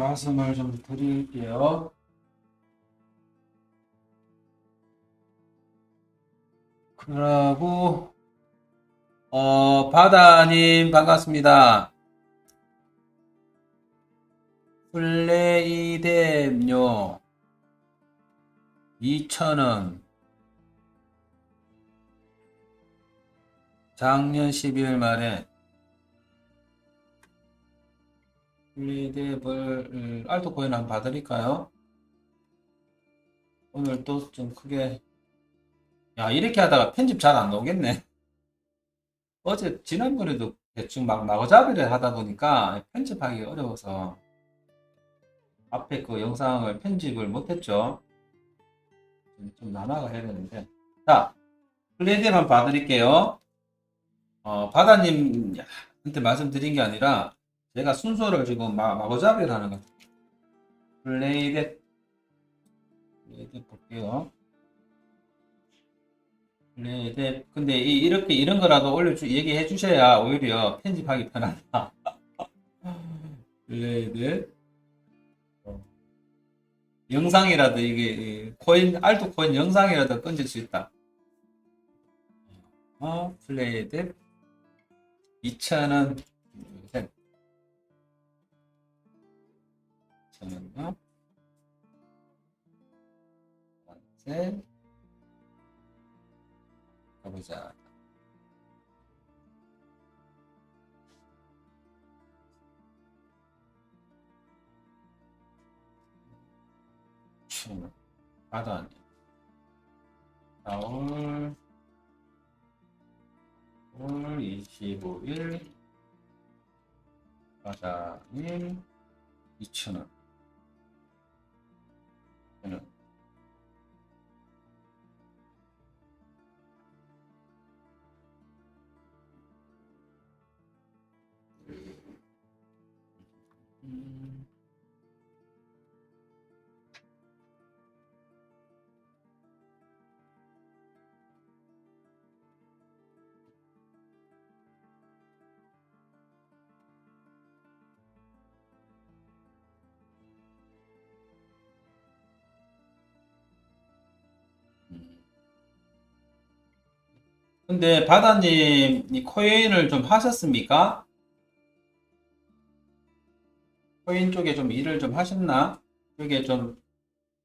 말씀을 좀 드릴게요. 그러고 어 바다님 반갑습니다. 플레이뎀요 2,000원 작년 12월 말에 플레이뎀을 알토 코인 한번 봐드릴까요? 오늘 또 좀 크게 야 이렇게 하다가 편집 잘 안 나오겠네 어제 지난번에도 대충 막 마구잡이를 하다 보니까 편집하기 어려워서 앞에 그 영상을 편집을 못했죠. 좀, 좀 남아가 해야 되는데. 자, 플레이뎀 한번 봐드릴게요. 어, 바다님한테 말씀드린 게 아니라 제가 순서를 지금 마, 마구잡이를 하는 것 같아요. 플레이뎀. 플레이뎀 볼게요. 플레이뎀. 근데 이, 이렇게 이런 거라도 올려주, 얘기해 주셔야 오히려 편집하기 편하다. 플레이뎀. 영상이라도 이게 이 코인 알트 코인 영상이라도 건질 수 있다. 어, 플레이드 2,000원 2,000원요. 셋. 가보자. 춤 하던 4월 5월 25일 바다님 2,000원 근데 바다님 이 코인을 좀 하셨습니까? 코인 쪽에 좀 일을 좀 하셨나? 그게 좀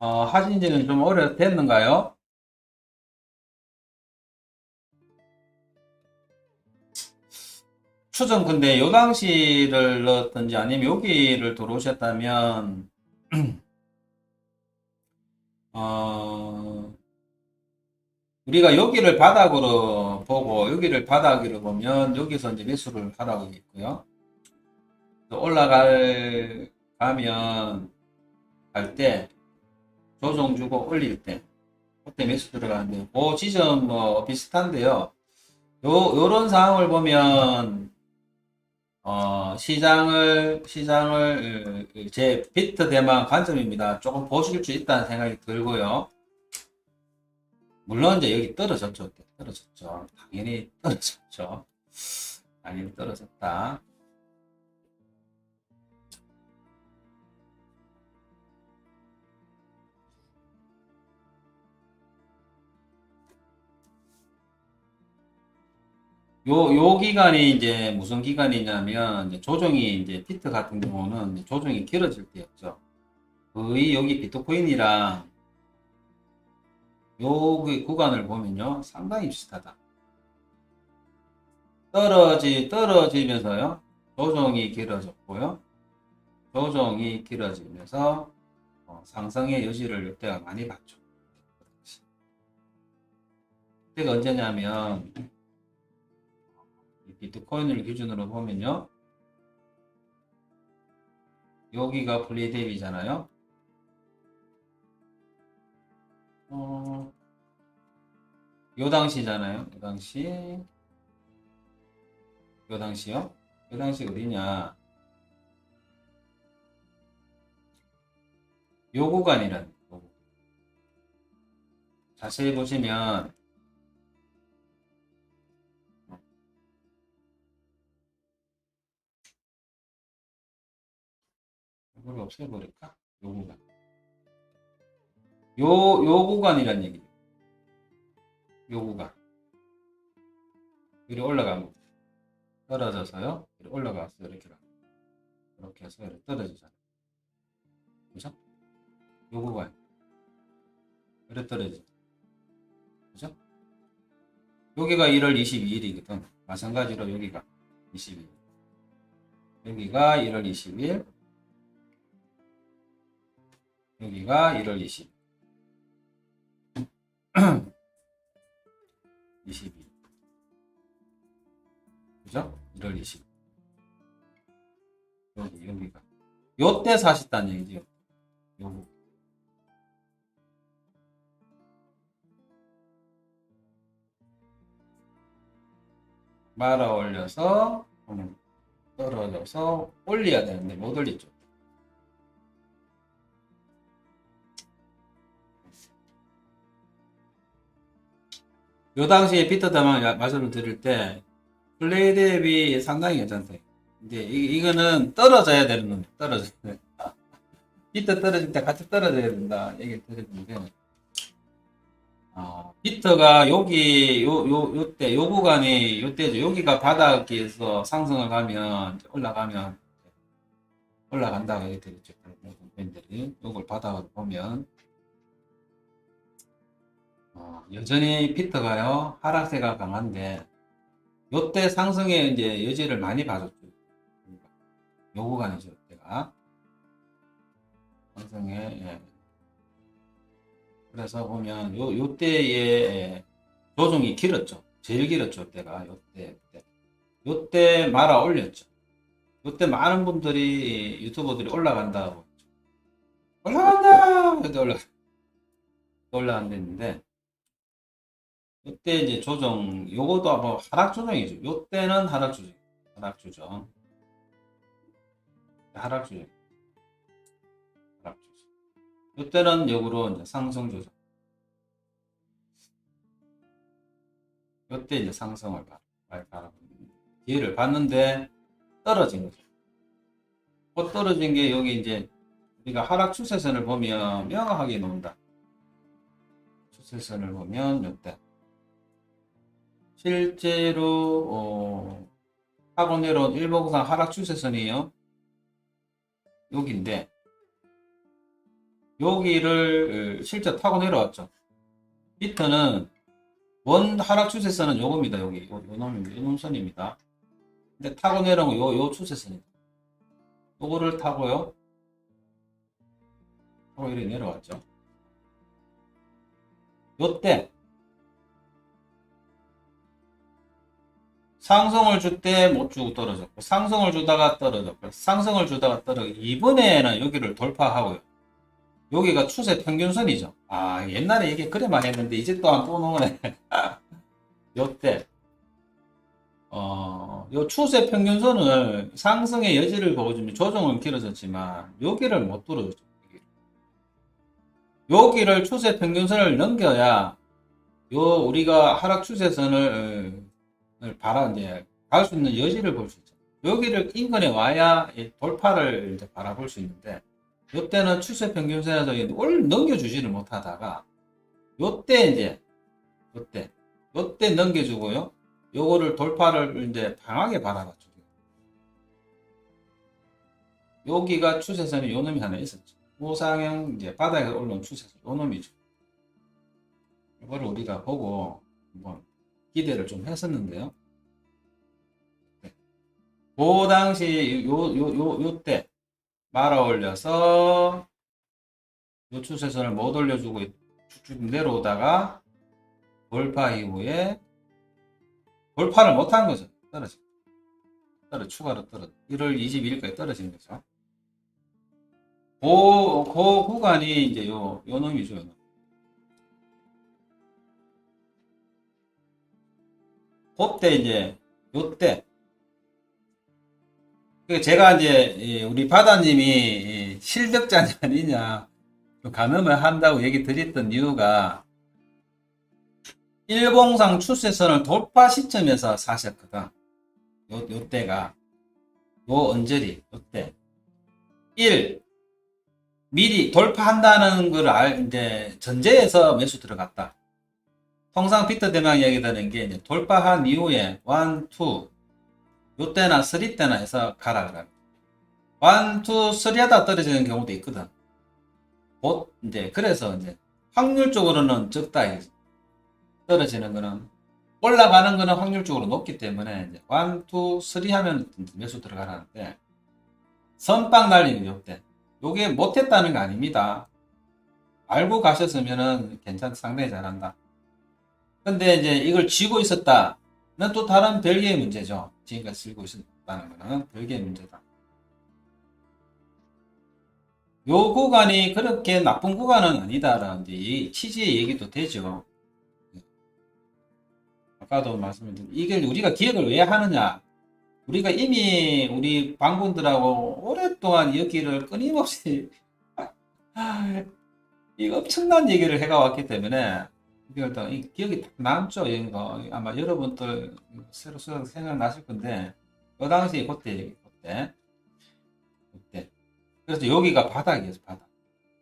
어, 하신 지는 좀 오래 됐는가요? 추정 근데 요 당시를 넣었던지 아니면 여기를 들어오셨다면 어, 우리가 여기를 바닥으로 보고 여기를 바닥으로 보면 여기서 이제 매수를 하라고 있고요. 또 올라갈 가면 갈 때 조정 주고 올릴 때 그때 매수 들어가는데 그 지점 뭐 비슷한데요. 요 요런 상황을 보면 어, 시장을 시장을 어, 제 비트 대망 관점입니다. 조금 보실 수 있다는 생각이 들고요. 물론 이제 여기 떨어졌죠. 떨어졌죠. 당연히 떨어졌죠. 당연히 떨어졌다. 요, 요 기간이 이제 무슨 기간이냐면, 이제 조정이 이제 비트 같은 경우는 조정이 길어질 때였죠. 거의 여기 비트코인이랑 요그 구간을 보면요, 상당히 비슷하다. 떨어지, 떨어지면서요, 조정이 길어졌고요. 조정이 길어지면서 어, 상승의 여지를 이때가 많이 봤죠. 그때가 언제냐면, 이 비트코인을 기준으로 보면요. 여기가 플리데이잖아요. 어, 요 당시잖아요. 요 당시. 요 당시요? 요 당시 어디냐? 요 구간이란. 자세히 보시면 이걸 없애버릴까? 요 구간. 요, 요 구간이란 얘기죠. 요 구간. 이리 올라가면 떨어져서요. 이리 올라가서 이렇게 가. 이렇게 해서 이렇게 떨어지잖아. 그죠? 요 구간. 이렇게 떨어지죠. 그죠? 여기가 1월 22일이거든. 마찬가지로 여기가 22일. 여기가 1월 20일. 여기가 1월 20일. 22일. 그죠? 1월 20일. 여기, 여기가. 요때 사셨다는 얘기죠. 요거. 말아 올려서 음, 떨어져서 올려야 되는데 못 올렸죠. 요 당시에 피터 다만 말씀을 드릴 때 플레이 대비 상당히 괜찮대. 근데 이, 이거는 떨어져야 되는 놈 떨어져야 돼. 피터 떨어질 때 같이 떨어져야 된다 얘기를 드렸는데 아, 피터가 여기 요 요 요 때 요 구간이 요 때죠. 여기가 바닥에서 상승을 가면 올라가면 올라간다고 얘기 드렸죠. 밴들이 요걸 바닥으로 보면 어, 여전히 피터가요 하락세가 강한데 요때 상승에 이제 여지를 많이 봐줬죠. 요 구간이죠. 때가 상승에 예. 그래서 보면 요 요때의 조정이 길었죠. 제일 길었죠. 요때가 요때 요때 요때 말아 올렸죠. 요때 많은 분들이 유튜버들이 올라간다고. 올라간다. 요때 올라 올라간다는데 요때 이제 조정 요것도 뭐 하락 조정이죠. 요때는 하락 조정. 하락 조정. 하락 조정. 하락 조정. 이때는 역으로 이제 상승 조정. 이때 이제 상승을 바, 바라보는 기회를 봤는데 떨어진 거죠. 곧 떨어진 게 여기 이제 우리가 하락 추세선을 보면 명확하게 나온다. 추세선을 보면 이때 실제로 어, 하고 내려온 일봉상 하락 추세선이에요. 여기인데 여기를 실제 타고 내려왔죠. 밑에는 원 하락 추세선은 요겁니다. 여기 요, 요 놈선입니다. 근데 타고 내려온 거 요, 요 추세선입니다. 요거를 타고요. 타고 이렇게 내려왔죠. 요때 상승을 줄 때 못 주고 떨어졌고 상승을 주다가 떨어졌고 상승을 주다가 떨어졌고 이번에는 여기를 돌파하고요. 여기가 추세 평균선이죠. 아, 옛날에 이게 그래만 했는데, 이제 또안또 오네. 요때, 어, 요 추세 평균선을 상승의 여지를 보여주면 조정은 길어졌지만, 여기를 못 뚫어줬죠. 여기를 추세 평균선을 넘겨야, 요, 우리가 하락 추세선을, 바라, 이제, 갈 수 있는 여지를 볼 수 있죠. 여기를 인근에 와야 이 돌파를 이제 바라볼 수 있는데, 요때는 추세 평균선에서 올 넘겨주지를 못하다가 요때 이제 요때 요때 넘겨주고요. 요거를 돌파를 이제 강하게 바라봤죠. 여기가 추세선이 요 놈이 하나 있었죠. 우상형 이제 바닥에 올라온 추세선 요 놈이죠. 이거를 우리가 보고 한번 기대를 좀 했었는데요. 네. 그 당시 요 요 요 요 때 말아 올려서 요 추세선을 못 올려주고 쭉쭉 내려오다가 돌파 이후에 돌파를 못한 거죠. 떨어져. 떨어 추가로 떨어. 1월 22일까지 떨어진 거죠. 그, 그 구간이 이제 요, 요 놈이죠. 요 놈. 그때 이제 요때 그 제가 이제 이 우리 바다님이 실력자냐 아니냐 좀 가늠을 한다고 얘기 드렸던 이유가 일봉상 추세선을 돌파 시점에서 사셨거든. 요, 요 때가 요 언저리 요 때. 1 미리 돌파한다는 걸 알, 이제 전제에서 매수 들어갔다. 통상 피터 대망 얘기 되는 게 이제 돌파한 이후에 1, 2, 요때나 3 때나 해서 가라 그래. 1, 2, 3 하다 떨어지는 경우도 있거든. 곧 이제 그래서 이제 확률적으로는 적다. 이거지. 떨어지는 거는 올라가는 거는 확률적으로 높기 때문에 이제 1, 2, 3 하면 매수 들어가라는데 선빵 날리는 요때 요게 못했다는 거 아닙니다. 알고 가셨으면은 괜찮 상당히 잘한다. 근데 이제 이걸 쥐고 있었다는 또 다른 별개의 문제죠. 지금까지 쥐고 있었다는 거는 별개의 문제다. 요 구간이 그렇게 나쁜 구간은 아니다라는 이 취지의 얘기도 되죠. 아까도 말씀드린 이걸 우리가 기억을 왜 하느냐? 우리가 이미 우리 방문들하고 오랫동안 여기를 끊임없이 이 엄청난 얘기를 해가 왔기 때문에 이걸 또이 기억이 딱 남죠. 이거 아마 여러분들 새로 새로 생각나실 건데 그 당시 그때 그때 그때 그래서 여기가 바닥이었어 바닥.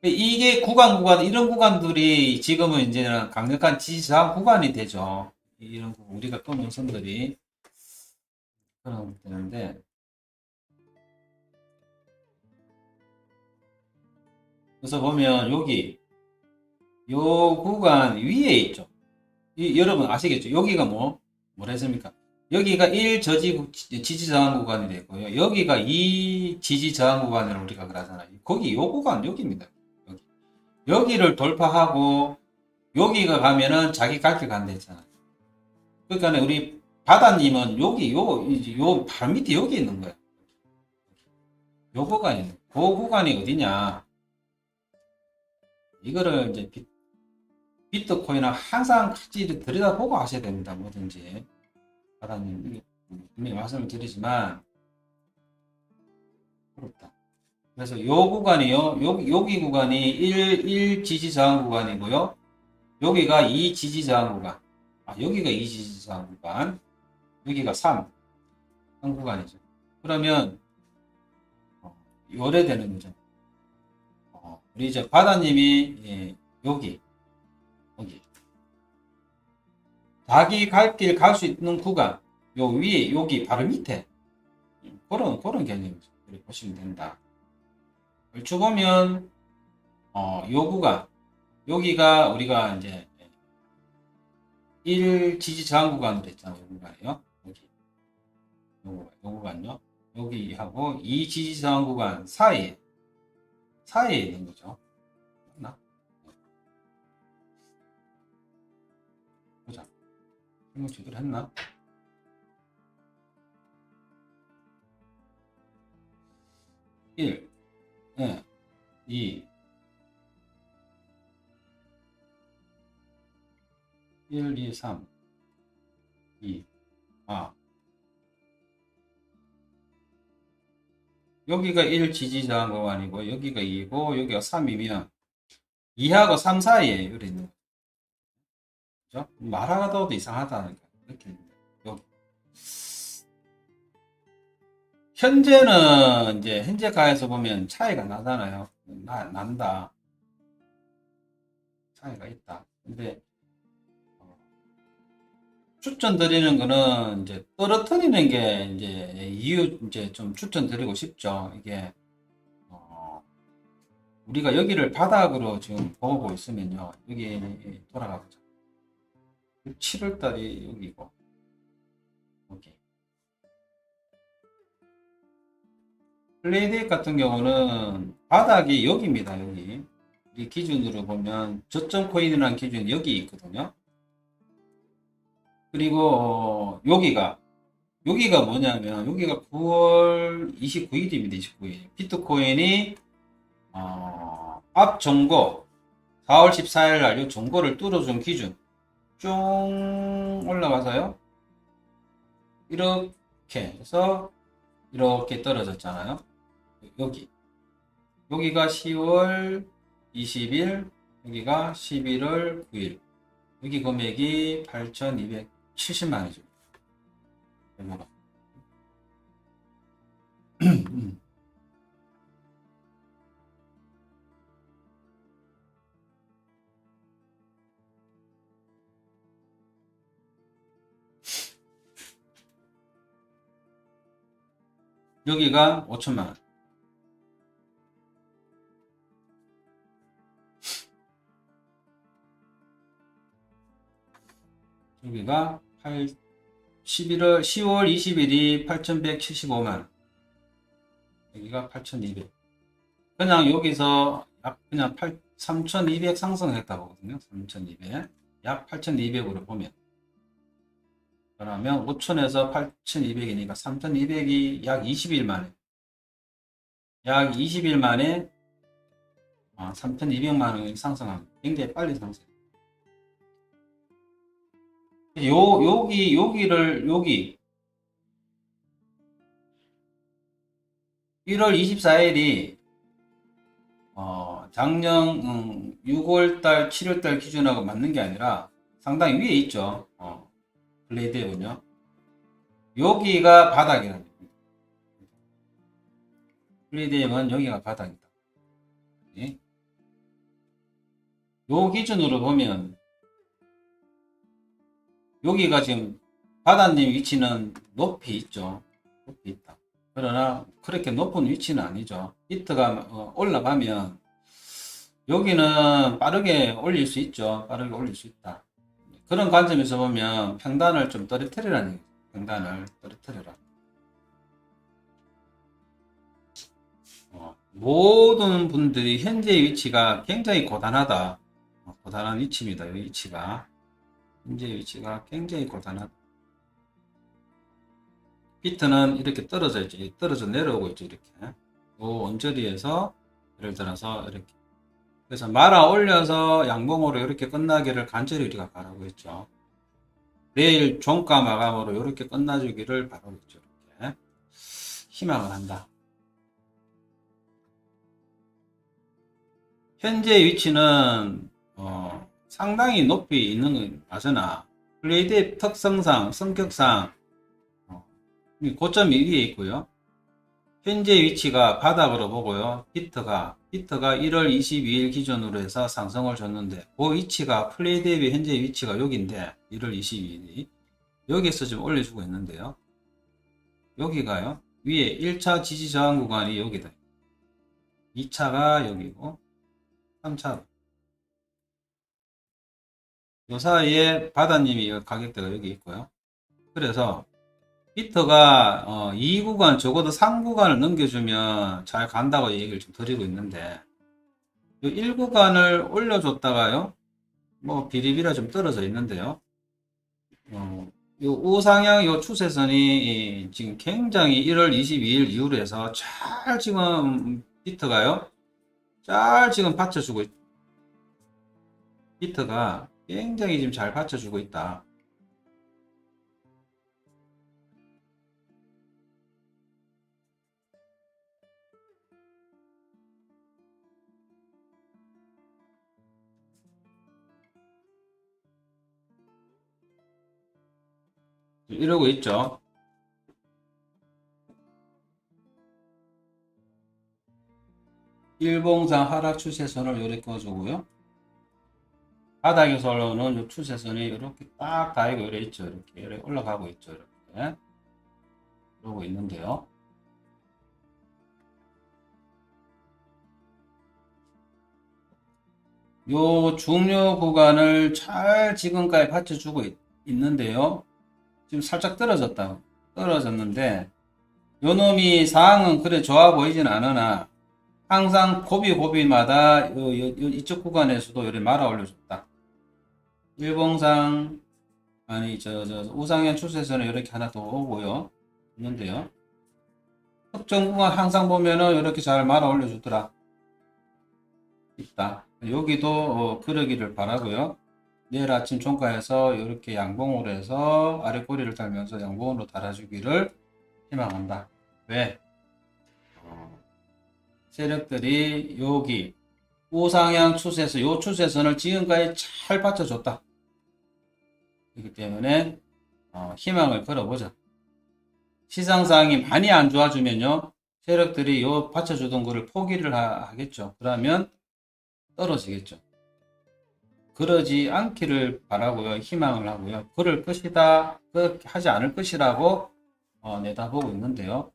이게 구간 구간 이런 구간들이 지금은 이제는 강력한 지지저항 구간이 되죠. 이런 우리가 끊은 선들이 그런 되는데 그래서 보면 여기 요 구간 위에 있죠. 이, 여러분 아시겠죠? 여기가 뭐 뭐라 했습니까? 여기가 1 저지 지지 저항 구간이 되고요. 여기가 2 지지 저항 구간을 우리가 그러잖아요. 거기 요 구간 여기입니다. 여기. 여기를 돌파하고 여기가 가면은 자기 갈 길 간다 했잖아요. 그러니까 우리 바다님은 여기 요요발 밑에 여기 있는 거야. 요 구간이 그 구간이 어디냐? 이거를 이제 비, 비트코인은 항상 같이 들여다보고 하셔야 됩니다. 뭐든지 바다님 분명히 말씀을 드리지만 어렵다. 그래서 요 구간이요. 여기 여기 구간이 1 1 지지 저항 구간이고요. 여기가 2 지지 저항 구간. 아, 여기가 2 지지 저항 구간. 여기가 3. 한 구간이죠. 그러면 어, 요래 되는 거죠. 어, 우리 이제 바다님이 예, 여기 자기 갈 길 갈 수 있는 구간 요 위에 여기 바로 밑에 그런 그런 개념이죠. 이렇게 보시면 된다. 얼추 보면 어, 요 구간 여기가 우리가 이제 1 지지 저항 구간으로 했잖아요. 요 구간이요. 여기 요 요 구간요. 여기하고 2 지지 저항 구간 사이에 사이에 있는 거죠. 설명 제대로 했나? 일, 예, 이, 일, 이, 삼, 이, 아. 여기가 1 지지자한 거 아니고 여기가 2고 여기가 3이면 2하고 3 사이에 이렇게 있는 거죠. 말하다도 이상하다는 느낌입니다. 여기. 현재는 이제 현재 가에서 보면 차이가 나잖아요. 나, 난다. 차이가 있다. 근데 어, 추천드리는 거는 이제 떨어뜨리는 게 이제 이유 이제 좀 추천드리고 싶죠. 이게 어, 우리가 여기를 바닥으로 지금 보고 있으면요. 여기 돌아가 보자. 7월 달이 여기고 여기 플레이데이 같은 경우는 바닥이 여기입니다. 여기 이 기준으로 보면 저점 코인이라는 기준이 여기 있거든요. 그리고 어, 여기가 여기가 뭐냐면 여기가 9월 29일입니다. 29일 비트코인이 어, 앞 정고 4월 14일 날 이 정고를 뚫어준 기준 쭉 올라가서요. 이렇게 해서 이렇게 떨어졌잖아요. 여기 여기가 10월 20일 여기가 11월 9일 여기 금액이 8,270만 원이죠. 여기가 5천만 원. 여기가 8, 11월, 10월 20일이 8,175만 원. 여기가 8,200. 그냥 여기서 약 그냥 8, 3,200 상승했다 보거든요. 3,200. 약 8,200으로 보면. 그러면 5,000에서 8,200이니까 3,200이 약 20일 만에. 약 20일 만에 3,200만 원이 상승합니다. 굉장히 빨리 상승. 요, 여기, 여기를, 여기. 1월 24일이, 어, 작년, 음, 6월달, 7월달 기준하고 맞는 게 아니라 상당히 위에 있죠. 어, 블레이드에는요. 여기가 바닥이라는 겁니다. 블레이드에는 여기가 바닥이다. 예? 요 기준으로 보면 여기가 지금 바다님 위치는 높이 있죠. 높이 있다. 그러나 그렇게 높은 위치는 아니죠. 히트가 어, 올라가면 여기는 빠르게 올릴 수 있죠. 빠르게 올릴 수 있다. 그런 관점에서 보면 평단을 좀 떨어뜨리라는 얘기죠. 평단을 떨어뜨려라. 어, 모든 분들이 현재 위치가 굉장히 고단하다. 어, 고단한 위치입니다. 이 위치가. 현재 위치가 굉장히 고단하다. 비트는 이렇게 떨어져 있죠. 떨어져 내려오고 있죠. 이렇게. 요 언저리에서 예를 들어서 이렇게. 그래서 말아 올려서 양봉으로 이렇게 끝나기를 간절히 우리가 바라고 있죠. 내일 종가 마감으로 이렇게 끝나주기를 바라고 있죠. 이렇게. 희망을 한다. 현재 위치는 어, 상당히 높이 있는 건 맞으나 블레이드의 특성상 성격상 어, 고점이 위에 있고요. 현재 위치가 바닥으로 보고요. 비트가 비트가 1월 22일 기준으로 해서 상승을 줬는데 그 위치가 플레이 대비 현재 위치가 여기인데 1월 22일이 여기서 지금 올려주고 있는데요. 여기가요. 위에 1차 지지 저항 구간이 여기다. 2차가 여기고 3차 요 사이에 바다님이 가격대가 여기 있고요. 그래서 비트가 어, 2구간 적어도 3구간을 넘겨주면 잘 간다고 얘기를 좀 드리고 있는데 요 1구간을 올려줬다가요. 뭐 비리비라 좀 떨어져 있는데요. 어, 요 우상향 요 추세선이 지금 굉장히 1월 22일 이후로 해서 잘 지금 비트가요. 잘 지금 받쳐주고 있, 비트가 굉장히 지금 잘 받쳐주고 있다. 이러고 있죠. 일봉상 하락 추세선을 이렇게 꺼주고요. 바닥에서는 이 추세선이 이렇게 딱 닿이고 이래 있죠. 이렇게, 올라가고 있죠. 이렇게. 그러고 있는데요. 요 중요 구간을 잘 지금까지 받쳐주고 있, 있는데요. 지금 살짝 떨어졌다. 떨어졌는데, 요 놈이 상황은 그래 좋아 보이진 않으나, 항상 고비 고비마다 요, 요, 요 이쪽 구간에서도 이렇게 말아 올려줬다. 일봉상, 아니, 저, 저, 우상현 추세선에 이렇게 하나 더 오고요. 있는데요. 특정 구간 항상 보면은 이렇게 잘 말아 올려주더라. 있다. 여기도 어, 그러기를 바라고요. 내일 아침 종가에서 이렇게 양봉으로 해서 아래 꼬리를 달면서 양봉으로 달아주기를 희망한다. 왜? 어, 세력들이 여기 우상향 추세선, 요 추세선을 지금까지 잘 받쳐줬다. 그렇기 때문에 어, 희망을 걸어보자. 시상상이 많이 안 좋아지면요, 세력들이 요 받쳐주던 거를 포기를 하, 하겠죠. 그러면 떨어지겠죠. 그러지 않기를 바라고요. 희망을 하고요. 그럴 것이다. 그렇게 하지 않을 것이라고 어, 내다보고 있는데요.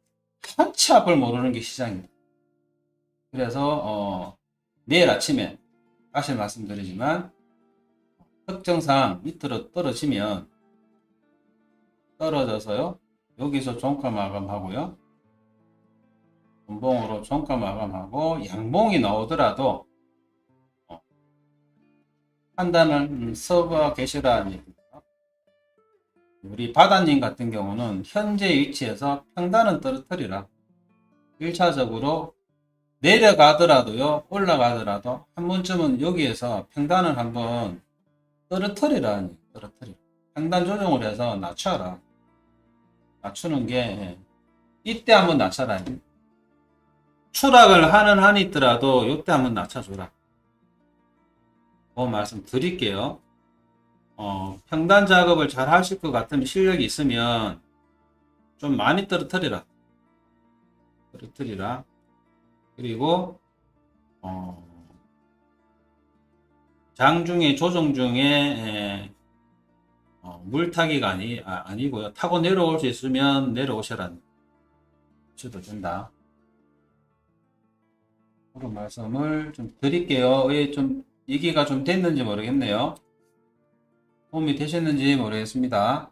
한치 앞을 모르는 게 시장입니다. 그래서 어, 내일 아침에 다시 말씀드리지만 특정상 밑으로 떨어지면 떨어져서요. 여기서 종가 마감하고요. 분봉으로 종가 마감하고 양봉이 나오더라도 어, 판단을 써가 계시라는 얘기입니다. 우리 바다님 같은 경우는 현재 위치에서 평단은 떨어뜨리라. 1차적으로 내려가더라도요, 올라가더라도 한 번쯤은 여기에서 평단을 한번 떨어뜨리라. 떨어뜨리라. 평단 조정을 해서 낮춰라. 낮추는 게, 예. 이때 한번 낮춰라. 추락을 하는 한이 있더라도 이때 한번 낮춰줘라. 그 말씀 드릴게요. 어, 평단 작업을 잘 하실 것 같으면 실력이 있으면 좀 많이 떨어뜨리라. 떨어뜨리라. 그리고 어, 장 중에 조정 중에 에, 어, 물타기가 아니, 아, 아니고요. 타고 내려올 수 있으면 내려오셔라. 주도 된다. 그런 말씀을 좀 드릴게요. 왜좀 얘기가 좀 됐는지 모르겠네요. 도움이 되셨는지 모르겠습니다.